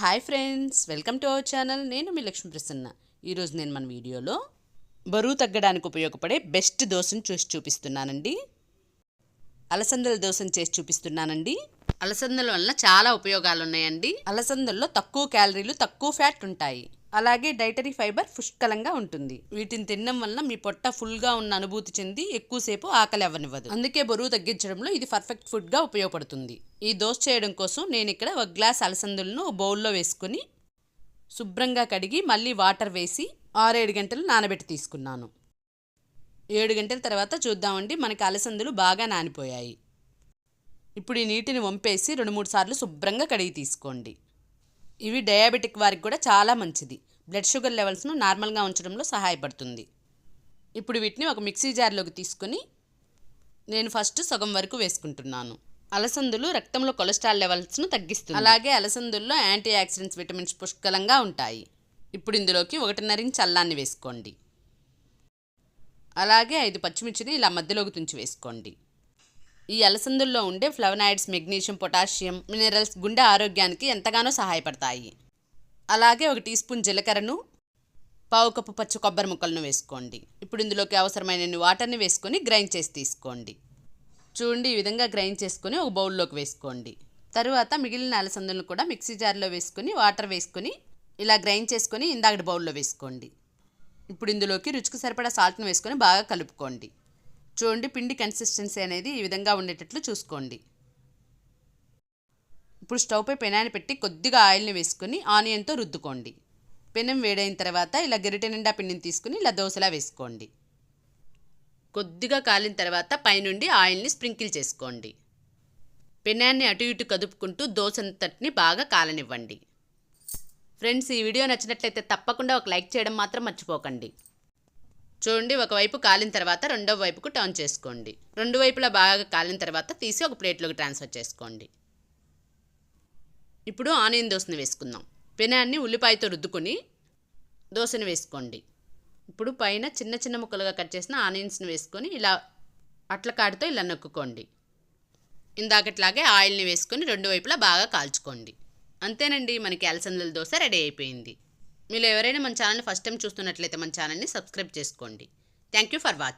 Hi friends welcome to our channel. నేను మీ లక్ష్మీ ప్రసన్న. ఈరోజు నేను మన వీడియోలో బరువు తగ్గడానికి ఉపయోగపడే బెస్ట్ దోశను చూసి చూపిస్తున్నానండి. అలసందల దోశను చేసి చూపిస్తున్నానండి. అలసందల వలన చాలా ఉపయోగాలు ఉన్నాయండి అలసందల్లో తక్కువ క్యాలరీలు తక్కువ ఫ్యాట్ ఉంటాయి. అలాగే డైటరీ ఫైబర్ పుష్కలంగా ఉంటుంది. వీటిని తినడం వల్ల మీ పొట్ట ఫుల్గా ఉన్న అనుభూతి చెంది ఎక్కువసేపు ఆకలి అవ్వనివ్వదు అందుకే బరువు తగ్గించడంలో ఇది పర్ఫెక్ట్ ఫుడ్గా ఉపయోగపడుతుంది. ఈ దోశ చేయడం కోసం నేను ఇక్కడ ఒక గ్లాస్ అలసందులను బౌల్లో వేసుకొని శుభ్రంగా కడిగి మళ్ళీ వాటర్ వేసి ఆరేడు గంటలు నానబెట్టి తీసుకున్నాను. ఏడు గంటల తర్వాత చూద్దామండి మనకి అలసందులు బాగా నానిపోయాయి. ఇప్పుడు ఈ నీటిని వంపేసి రెండు మూడు సార్లు శుభ్రంగా కడిగి తీసుకోండి. ఇవి డయాబెటిక్ వారికి కూడా చాలా మంచిది. బ్లడ్ షుగర్ లెవెల్స్ను నార్మల్గా ఉంచడంలో సహాయపడుతుంది. ఇప్పుడు వీటిని ఒక మిక్సీ జార్లోకి తీసుకొని నేను ఫస్ట్ సగం వరకు వేసుకుంటున్నాను. అలసందులు రక్తంలో కొలెస్ట్రాల్ లెవెల్స్ను తగ్గిస్తుంది. అలాగే అలసందుల్లో యాంటీ ఆక్సిడెంట్స్ విటమిన్స్ పుష్కలంగా ఉంటాయి. ఇప్పుడు ఇందులోకి ఒకటిన్నర ఇంచ్ అల్లాన్ని వేసుకోండి. అలాగే ఐదు పచ్చిమిర్చిని ఇలా మధ్యలోకి తుంచి వేసుకోండి. ఈ అలసందుల్లో ఉండే ఫ్లవనాయిడ్స్ మెగ్నీషియం పొటాషియం మినరల్స్ గుండె ఆరోగ్యానికి ఎంతగానో సహాయపడతాయి. అలాగే ఒక టీ స్పూన్ జీలకర్రను పావు కప్పు పచ్చి కొబ్బరి ముక్కలను వేసుకోండి. ఇప్పుడు ఇందులోకి అవసరమైన వాటర్ని వేసుకొని గ్రైండ్ చేసి తీసుకోండి. చూడండి ఈ విధంగా గ్రైండ్ చేసుకొని ఒక బౌల్లోకి వేసుకోండి. తరువాత మిగిలిన అలసందులను కూడా మిక్సీ జార్లో వేసుకొని వాటర్ వేసుకొని ఇలా గ్రైండ్ చేసుకొని ఇందాకటి బౌల్లో వేసుకోండి. ఇప్పుడు ఇందులోకి రుచికి సరిపడా సాల్ట్ని వేసుకొని బాగా కలుపుకోండి. చూడండి పిండి కన్సిస్టెన్సీ అనేది ఈ విధంగా ఉండేటట్లు చూసుకోండి. ఇప్పుడు స్టవ్పై పెనాన్ని పెట్టి కొద్దిగా ఆయిల్ని వేసుకొని ఆనియన్తో రుద్దుకోండి. పెనం వేడైన తర్వాత ఇలా గరిటె నిండా పిండిని తీసుకుని ఇలా దోశలా వేసుకోండి. కొద్దిగా కాలిన తర్వాత పైనుండి ఆయిల్ని స్ప్రింకిల్ చేసుకోండి. పెనాన్ని అటు ఇటు కదుపుకుంటూ దోశంతటిని బాగా కాలనివ్వండి. ఫ్రెండ్స్ ఈ వీడియో నచ్చినట్లయితే తప్పకుండా ఒక లైక్ చేయడం మాత్రం మర్చిపోకండి. చూడండి ఒకవైపు కాలిన తర్వాత రెండవ వైపుకు టర్న్ చేసుకోండి. రెండు వైపులా బాగా కాలిన తర్వాత తీసి ఒక ప్లేట్లోకి ట్రాన్స్ఫర్ చేసుకోండి. ఇప్పుడు ఆనియన్ దోశని వేసుకుందాం. పెనాన్ని ఉల్లిపాయతో రుద్దుకొని దోశని వేసుకోండి. ఇప్పుడు పైన చిన్న చిన్న ముక్కలుగా కట్ చేసిన ఆనియన్స్ని వేసుకొని ఇలా అట్ల కాడితో ఇలా నొక్కుకోండి. ఇందాకట్లాగే ఆయిల్ని వేసుకొని రెండు వైపులా బాగా కాల్చుకోండి. అంతేనండి మనకి అలసందల దోశ రెడీ అయిపోయింది. మీరు ఎవరైనా మన ఛానల్ని ఫస్ట్ టైం చూస్తున్నట్లయితే మన ఛానల్ని సబ్స్క్రైబ్ చేసుకోండి. Thank you for watching